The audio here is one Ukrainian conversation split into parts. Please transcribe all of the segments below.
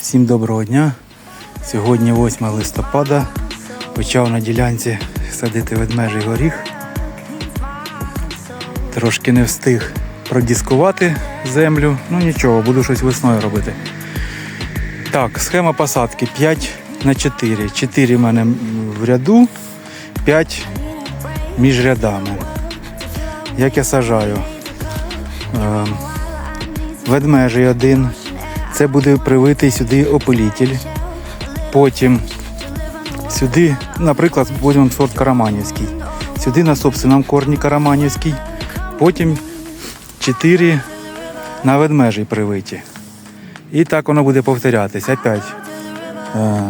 Всім доброго дня. Сьогодні 8 листопада. Почав на ділянці садити ведмежий горіх. Трошки не встиг продіскувати землю. Ну нічого, буду щось весною робити. Так, схема посадки 5 на 4. 4 в мене в ряду, 5 між рядами. Як я сажаю? Е, ведмежий один. Це буде привитий сюди опилітель. Потім сюди, наприклад, будемо сорт Караманівський. Сюди на собственному корні Караманівський. Потім 4 на ведмежий привиті. І так воно буде повторятись. Опять е,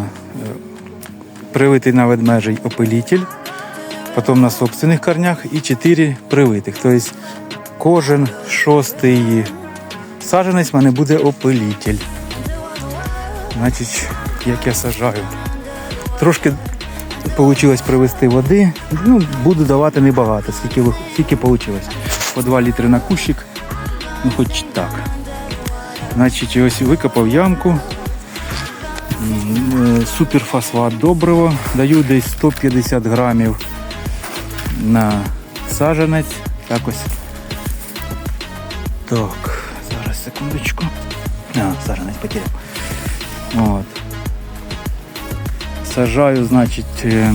привитий на ведмежий опилітель, потім на собственних корнях і 4 привитих. Тобто кожен шостий саджанець в мене буде опилітель. Значить, як я сажаю. Трошки вийшло привезти води. Ну, буду давати небагато, скільки, скільки вийшло. По 2 літри на кущик. Ну хоч так. Значить, ось викопав ямку. Е, Суперфосфат доброго. Даю десь 150 грамів на саджанець. Так ось. Так, секундочку. А, саджанець потеряв. От. Сажаю, значить, е,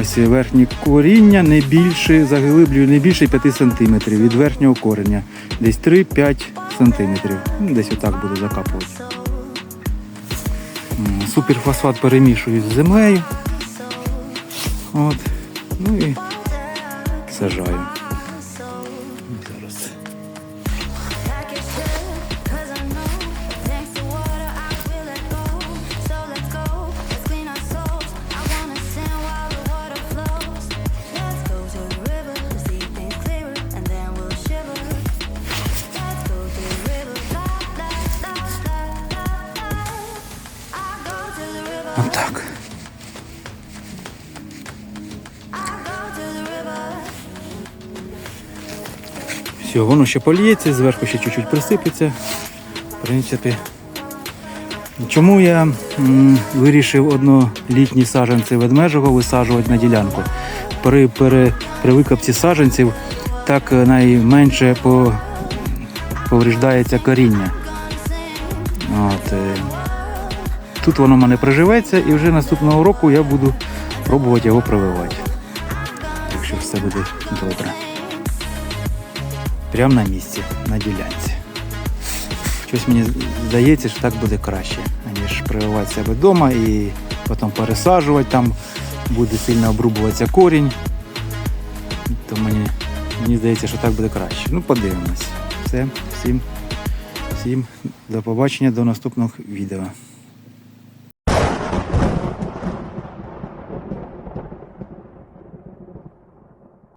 ось верхнє коріння не більше, заглиблюю не більше 5 см від верхнього кореня. Десь 3-5 см. Ну, Десь отак буду закапувати. Суперфосфат перемішую з землею. От. Ну і сажаю. Отак. Все, воно ще поліється, зверху ще чуть-чуть присипеться. В принципі. Чому я м, вирішив однолітні саджанці ведмежого висаджувати на ділянку? При, при, при викопці саджанців так е, найменше по, повреждається коріння. От, е, тут воно в мене приживеться і вже наступного року я буду пробувати його прививати. Якщо все буде добре. Прямо на місці, на ділянці. Щось мені здається, що так буде краще, аніж прививати себе вдома і потім пересаджувати там, буде сильно обрубуватися корінь. То мені, мені здається, що так буде краще. Ну, подивимось. Все, всім, всім до побачення, до наступного відео.